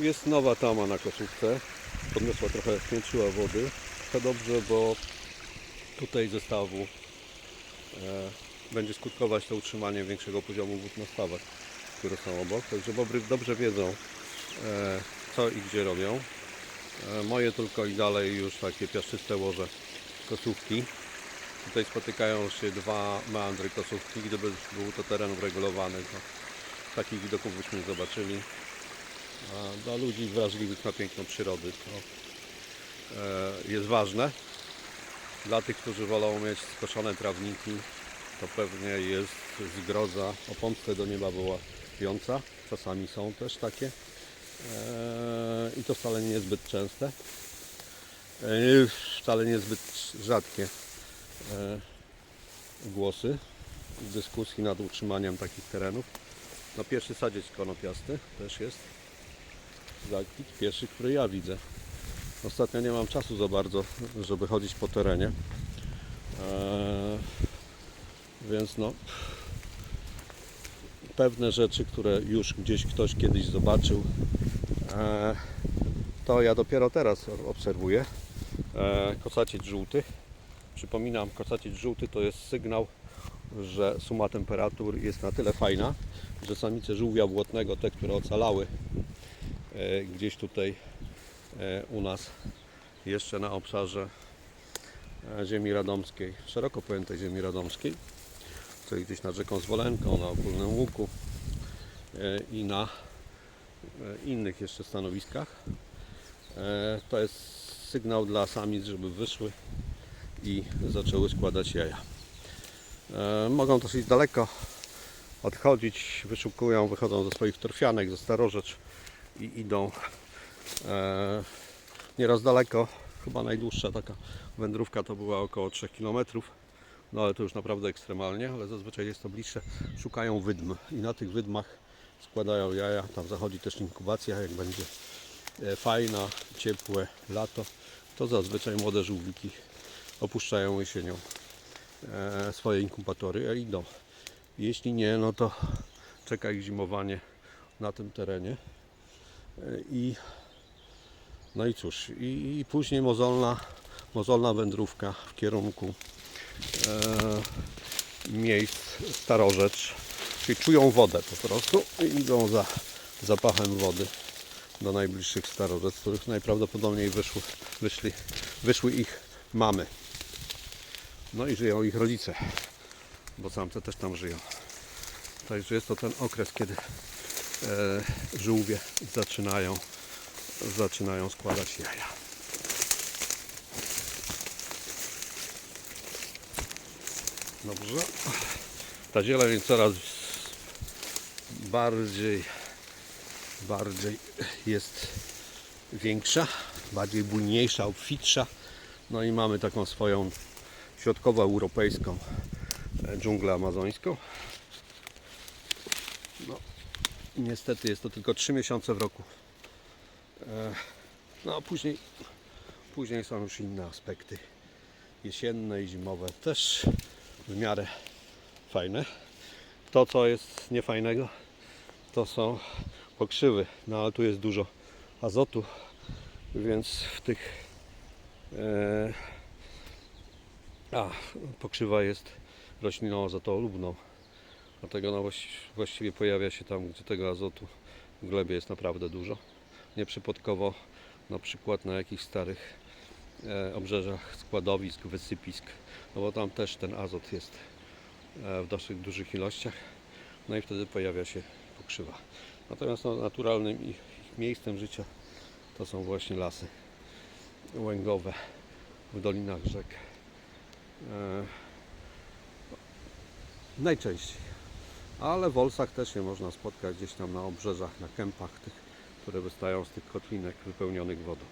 Jest nowa tama na koszówce. Podniosła trochę, spiętrzyła wody. To dobrze, bo tutaj zestawu e, będzie skutkować to utrzymanie większego poziomu wód na stawach, które są obok. Także bobry dobrze wiedzą, e, co i gdzie robią. E, moje tylko i dalej już takie piaszczyste łoże kosówki. Tutaj spotykają się dwa meandry kosówki. Gdyby był to teren uregulowany, to takich widoków byśmy zobaczyli. Dla ludzi wrażliwych na piękno przyrody to e, jest ważne. Dla tych, którzy wolą mieć skoszone trawniki, to pewnie jest zgroza o pomstę do nieba wołająca. Czasami są też takie. E, I to wcale nie jest zbyt częste. E, Wcale nie zbyt rzadkie głosy w dyskusji nad utrzymaniem takich terenów. No pierwszy sadziec konopiasty też jest zakwit, pierwszy, który ja widzę. Ostatnio nie mam czasu za bardzo, żeby chodzić po terenie. Eee, więc no pewne rzeczy, które już gdzieś ktoś kiedyś zobaczył, eee, to ja dopiero teraz obserwuję. Eee, kosaciec żółty. Przypominam, kosaciec żółty to jest sygnał, że suma temperatur jest na tyle fajna, że samice żółwia błotnego, te, które ocalały gdzieś tutaj e, u nas, jeszcze na obszarze e, ziemi radomskiej, szeroko pojętej ziemi radomskiej, czyli gdzieś nad rzeką Zwolenką, na Ogólnym Łuku e, i na e, innych jeszcze stanowiskach. E, To jest sygnał dla samic, żeby wyszły i zaczęły składać jaja. E, Mogą dosyć daleko odchodzić, wyszukują, wychodzą ze swoich torfianek, ze starorzecz i idą e, nieraz daleko. Chyba najdłuższa taka wędrówka to była około 3 km. No ale to już naprawdę ekstremalnie, ale zazwyczaj jest to bliższe. Szukają wydm i na tych wydmach składają jaja. Tam zachodzi też inkubacja, jak będzie e, fajna, ciepłe lato, to zazwyczaj młode żółwiki opuszczają jesienią e, swoje inkubatory, a idą. Jeśli nie, no to czeka ich zimowanie na tym terenie. I no i cóż, i, i później mozolna, mozolna wędrówka w kierunku e, miejsc starorzecz, czyli czują wodę po prostu i idą za zapachem wody do najbliższych starorzec, z których najprawdopodobniej wyszły, wyszli, wyszły ich mamy. No i żyją ich rodzice, bo samce też tam żyją. Także jest to ten okres, kiedy żółwie zaczynają, zaczynają składać jaja. Dobrze. Ta zieleń coraz bardziej, bardziej jest większa, bardziej bujniejsza, obfitsza. No i mamy taką swoją środkowoeuropejską e, dżunglę amazońską. No, niestety jest to tylko 3 miesiące w roku. E, No a później, później są już inne aspekty. Jesienne i zimowe też w miarę fajne. To co jest niefajnego to są pokrzywy. No ale tu jest dużo azotu, więc w tych e, a, pokrzywa jest rośliną azotolubną. Dlatego właści- właściwie pojawia się tam, gdzie tego azotu w glebie jest naprawdę dużo. Nieprzypadkowo na przykład na jakichś starych e, obrzeżach składowisk, wysypisk, no bo tam też ten azot jest e, w dosyć dużych ilościach. No i wtedy pojawia się pokrzywa. Natomiast no, naturalnym ich, ich miejscem życia to są właśnie lasy łęgowe w dolinach rzek. E, najczęściej. Ale w Olsach też je można spotkać gdzieś tam na obrzeżach, na kępach tych, które wystają z tych kotlinek wypełnionych wodą.